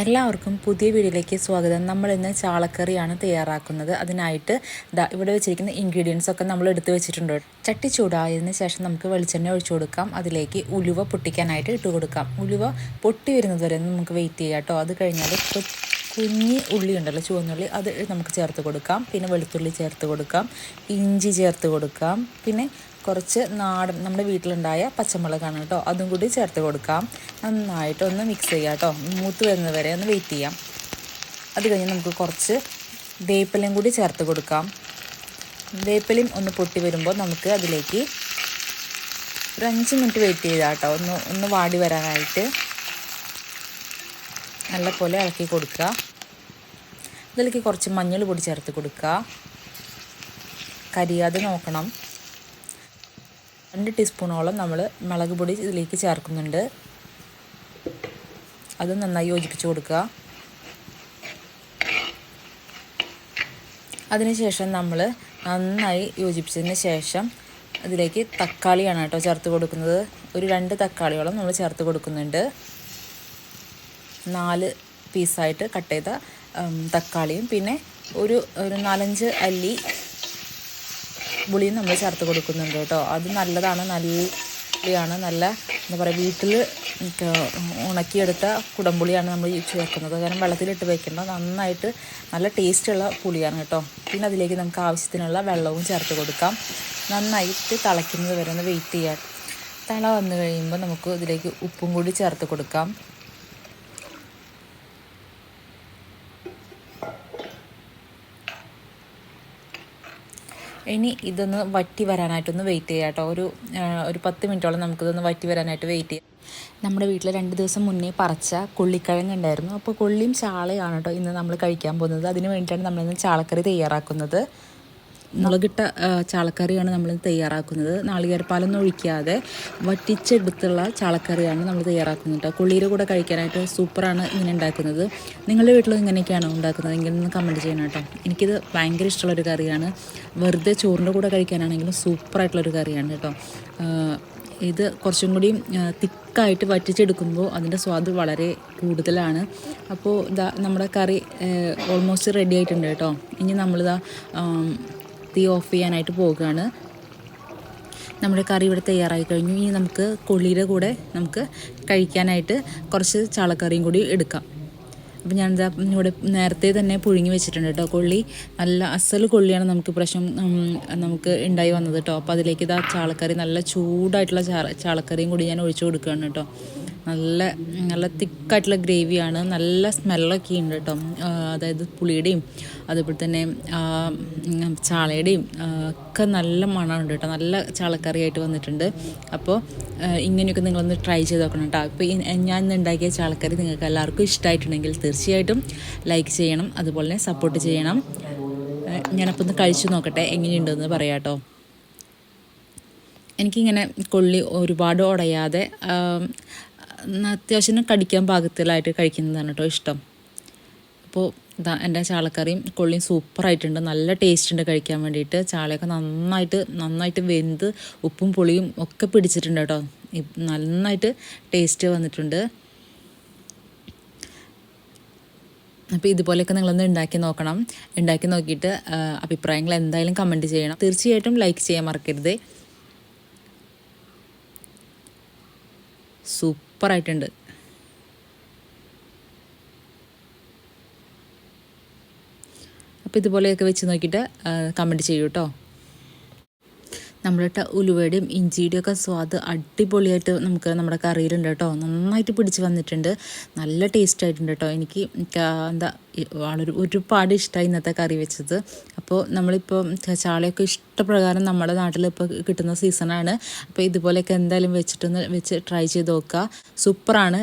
എല്ലാവർക്കും പുതിയ വീഡിയോയിലേക്ക് സ്വാഗതം. നമ്മൾ ഇന്ന് ചാളക്കറിയാണ് തയ്യാറാക്കുന്നത്. അതിനായിട്ട് ദാ ഇവിടെ വെച്ചിരിക്കുന്ന ഇൻഗ്രീഡിയൻസ് ഒക്കെ നമ്മൾ എടുത്തു വെച്ചിട്ടുണ്ട് ചട്ടി ചൂടായതിനു ശേഷം നമുക്ക് വെളിച്ചെണ്ണ ഒഴിച്ചു കൊടുക്കാം. അതിലേക്ക് ഉലുവ പൊട്ടിക്കാനായിട്ട് ഇട്ട് കൊടുക്കാം. ഉലുവ പൊട്ടി വരുന്നത് വരെ നമുക്ക് വെയിറ്റ് ചെയ്യാം കേട്ടോ. അത് കഴിഞ്ഞാൽ കുഞ്ഞി ഉള്ളി ഉണ്ടല്ലോ ചുവന്നുള്ളി അത് നമുക്ക് ചേർത്ത് കൊടുക്കാം. പിന്നെ വെളുത്തുള്ളി ചേർത്ത് കൊടുക്കാം. ഇഞ്ചി ചേർത്ത് കൊടുക്കാം. പിന്നെ കുറച്ച് നാടൻ നമ്മുടെ വീട്ടിലുണ്ടായ പച്ചമുളകാണ് കേട്ടോ. അതും കൂടി ചേർത്ത് കൊടുക്കാം. നന്നായിട്ട് ഒന്ന് മിക്സ് ചെയ്യാം കേട്ടോ. മൂത്ത് വരുന്നത് വരെ ഒന്ന് വെയിറ്റ് ചെയ്യാം. അത് കഴിഞ്ഞ് നമുക്ക് കുറച്ച് വേപ്പിലയും കൂടി ചേർത്ത് കൊടുക്കാം. വേപ്പിലയും ഒന്ന് പൊട്ടി വരുമ്പോൾ നമുക്ക് അതിലേക്ക് ഒരു അഞ്ച് മിനിറ്റ് വെയിറ്റ് ചെയ്താൽ കേട്ടോ. ഒന്ന് ഒന്ന് വാടി വരാനായിട്ട് നല്ലപോലെ ഇളക്കി കൊടുക്കുക. അതിലേക്ക് കുറച്ച് മഞ്ഞൾ പൊടി ചേർത്ത് കൊടുക്കുക. കരിയാതെ നോക്കണം. രണ്ട് ടീസ്പൂണോളം നമ്മൾ മുളക് പൊടി ഇതിലേക്ക് ചേർക്കുന്നുണ്ട്. അത് നന്നായി യോജിപ്പിച്ച് കൊടുക്കുക. അതിനുശേഷം നമ്മൾ നന്നായി യോജിപ്പിച്ചതിന് ശേഷം അതിലേക്ക് തക്കാളിയാണ് കേട്ടോ ചേർത്ത് കൊടുക്കുന്നത്. ഒരു രണ്ട് തക്കാളിയോളം നമ്മൾ ചേർത്ത് കൊടുക്കുന്നുണ്ട്. നാല് പീസായിട്ട് കട്ട് ചെയ്ത തക്കാളിയും. പിന്നെ ഒരു ഒരു നാലഞ്ച് അല്ലി പുളിയും നമ്മൾ ചേർത്ത് കൊടുക്കുന്നുണ്ട് കേട്ടോ. അത് നല്ലതാണ് നല്ലയാണ് നല്ല എന്താ പറയുക വീട്ടിൽ ഉണക്കിയെടുത്ത കുടംപുളിയാണ് നമ്മൾ ചേർക്കുന്നത് കാരണം വെള്ളത്തിലിട്ട് വെക്കേണ്ട നന്നായിട്ട് നല്ല ടേസ്റ്റുള്ള പുളിയാണ് കേട്ടോ. പിന്നെ അതിലേക്ക് നമുക്ക് ആവശ്യത്തിനുള്ള വെള്ളവും ചേർത്ത് കൊടുക്കാം. നന്നായിട്ട് തിളയ്ക്കുന്നത് വരെ ഒന്ന് വെയിറ്റ് ചെയ്യാം. തിള വന്നു കഴിയുമ്പോൾ നമുക്ക് ഇതിലേക്ക് ഉപ്പും കൂടി ചേർത്ത് കൊടുക്കാം. ഇനി ഇതൊന്ന് വറ്റി വരാനായിട്ടൊന്ന് വെയിറ്റ് ചെയ്യാം കേട്ടോ. ഒരു ഒരു പത്ത് മിനിറ്റോളം നമുക്കിതൊന്ന് വറ്റി വരാനായിട്ട് വെയിറ്റ് ചെയ്യാം. നമ്മുടെ വീട്ടിൽ രണ്ട് ദിവസം മുന്നേ പറച്ച കൊള്ളിക്കിഴങ്ങ് ഉണ്ടായിരുന്നു. അപ്പോൾ കൊള്ളിയും ചാളയാണ് കേട്ടോ ഇന്ന് നമ്മൾ കഴിക്കാൻ പോകുന്നത്. അതിന് വേണ്ടിയിട്ടാണ് നമ്മളിന്ന് ചാളക്കറി തയ്യാറാക്കുന്നത്. മുളകിട്ട ചാളക്കറിയാണ് നമ്മൾ തയ്യാറാക്കുന്നത്. നാളികേരപ്പാലൊന്നും ഒഴിക്കാതെ വറ്റിച്ചെടുത്തുള്ള ചാളക്കറിയാണ് നമ്മൾ തയ്യാറാക്കുന്നത് കേട്ടോ കുള്ളിയുടെ കൂടെ കഴിക്കാനായിട്ട് സൂപ്പറാണ് ഇങ്ങനെ ഉണ്ടാക്കുന്നത്. നിങ്ങളുടെ വീട്ടിലും ഇങ്ങനെയൊക്കെയാണോ ഉണ്ടാക്കുന്നത്? എങ്കിൽ ഒന്ന് കമന്റ് ചെയ്യണം കേട്ടോ എനിക്കിത് ഭയങ്കര ഇഷ്ടമുള്ളൊരു കറിയാണ്. വെറുതെ ചോറിന്റെ കൂടെ കഴിക്കാനാണെങ്കിലും സൂപ്പറായിട്ടുള്ളൊരു കറിയാണ് കേട്ടോ ഇത് കുറച്ചും കൂടി തിക്കായിട്ട് വറ്റിച്ചെടുക്കുമ്പോൾ അതിന്റെ സ്വാദ് വളരെ കൂടുതലാണ്. അപ്പോൾ ഇതാ നമ്മുടെ കറി ഓൾമോസ്റ്റ് റെഡി ആയിട്ടുണ്ട് കേട്ടോ ഇനി നമ്മളിതാ തീ ഓഫ് ചെയ്യാനായിട്ട് പോവുകയാണ്. നമ്മുടെ കറി ഇവിടെ തയ്യാറായി കഴിഞ്ഞു. ഇനി നമുക്ക് കൊള്ളിയുടെ കൂടെ നമുക്ക് കഴിക്കാനായിട്ട് കുറച്ച് ചാളക്കറിയും കൂടി എടുക്കാം. അപ്പം ഞാനിതാ ഇവിടെ നേരത്തെ തന്നെ പുഴുങ്ങി വെച്ചിട്ടുണ്ട് കേട്ടോ. കൊള്ളി നല്ല അസൽ കൊള്ളിയാണ് നമുക്ക് പ്രശ്നം നമുക്ക് ഉണ്ടായി വന്നത് കേട്ടോ. അപ്പോൾ അതിലേക്ക് ഇതാ ചാളക്കറി നല്ല ചൂടായിട്ടുള്ള ചാളക്കറിയും കൂടി ഞാൻ ഒഴിച്ചു കൊടുക്കുകയാണ് കേട്ടോ. നല്ല നല്ല തിക്കായിട്ടുള്ള ഗ്രേവിയാണ്. നല്ല സ്മെല്ലൊക്കെ ഉണ്ട് കേട്ടോ. അതായത് പുളിയുടെയും അതുപോലെ തന്നെ ചാളയുടെയും ഒക്കെ നല്ല മണമുണ്ട് കേട്ടോ. നല്ല ചാളക്കറിയായിട്ട് വന്നിട്ടുണ്ട്. അപ്പോൾ ഇങ്ങനെയൊക്കെ നിങ്ങളൊന്ന് ട്രൈ ചെയ്ത് നോക്കണം കേട്ടോ. അപ്പോൾ ഞാൻ ഇന്ന് ഉണ്ടാക്കിയ ചാളക്കറി നിങ്ങൾക്ക് എല്ലാവർക്കും ഇഷ്ടമായിട്ടുണ്ടെങ്കിൽ തീർച്ചയായിട്ടും ലൈക്ക് ചെയ്യണം അതുപോലെ തന്നെ സപ്പോർട്ട് ചെയ്യണം. ഞാനപ്പോൾ ഒന്ന് കഴിച്ചു നോക്കട്ടെ എങ്ങനെയുണ്ടെന്ന് പറയാം കേട്ടോ. എനിക്കിങ്ങനെ കൊള്ളി ഒരുപാട് ഉടയാതെ അത്യാവശ്യം കടിക്കാൻ പാകത്തിലായിട്ട് കഴിക്കുന്നതാണ് കേട്ടോ ഇഷ്ടം. അപ്പോൾ ഇതാ എന്റെ ചാളക്കറിയും കൊള്ളിയും സൂപ്പറായിട്ടുണ്ട്. നല്ല ടേസ്റ്റ് ഉണ്ട് കഴിക്കാൻ വേണ്ടിയിട്ട്. ചാളയൊക്കെ നന്നായിട്ട് നന്നായിട്ട് വെന്ത് ഉപ്പും പുളിയും ഒക്കെ പിടിച്ചിട്ടുണ്ട് കേട്ടോ. നന്നായിട്ട് ടേസ്റ്റ് വന്നിട്ടുണ്ട്. അപ്പോൾ ഇതുപോലെയൊക്കെ നിങ്ങളൊന്ന് ഉണ്ടാക്കി നോക്കണം. ഉണ്ടാക്കി നോക്കിയിട്ട് അഭിപ്രായങ്ങൾ എന്തായാലും കമന്റ് ചെയ്യണം. തീർച്ചയായിട്ടും ലൈക്ക് ചെയ്യാൻ മറക്കരുത്. സൂപ്പറായിട്ടുണ്ട്. അപ്പോൾ ഇതുപോലെയൊക്കെ വെച്ച് നോക്കിയിട്ട് കമന്റ് ചെയ്യൂ കേട്ടോ നമ്മളിട്ട ഉലുവയുടെയും ഇഞ്ചിയുടെയും ഒക്കെ സ്വാദ് അടിപൊളിയായിട്ട് നമുക്ക് നമ്മുടെ കറിയിലുണ്ട് കേട്ടോ. നന്നായിട്ട് പിടിച്ച് വന്നിട്ടുണ്ട്. നല്ല ടേസ്റ്റ് ആയിട്ടുണ്ട് കേട്ടോ. എനിക്ക് എന്താ വളരെ ഒരുപാട് ഇഷ്ടമായി ഇന്നത്തെ കറി വെച്ചത്. അപ്പോൾ നമ്മളിപ്പോൾ ചാളയൊക്കെ ഇഷ്ടപ്രകാരം നമ്മുടെ നാട്ടിൽ ഇപ്പോൾ കിട്ടുന്ന സീസണാണ് അപ്പോൾ ഇതുപോലെയൊക്കെ എന്തായാലും വെച്ചിട്ടൊന്ന് വെച്ച് ട്രൈ ചെയ്ത് നോക്കുക. സൂപ്പറാണ്.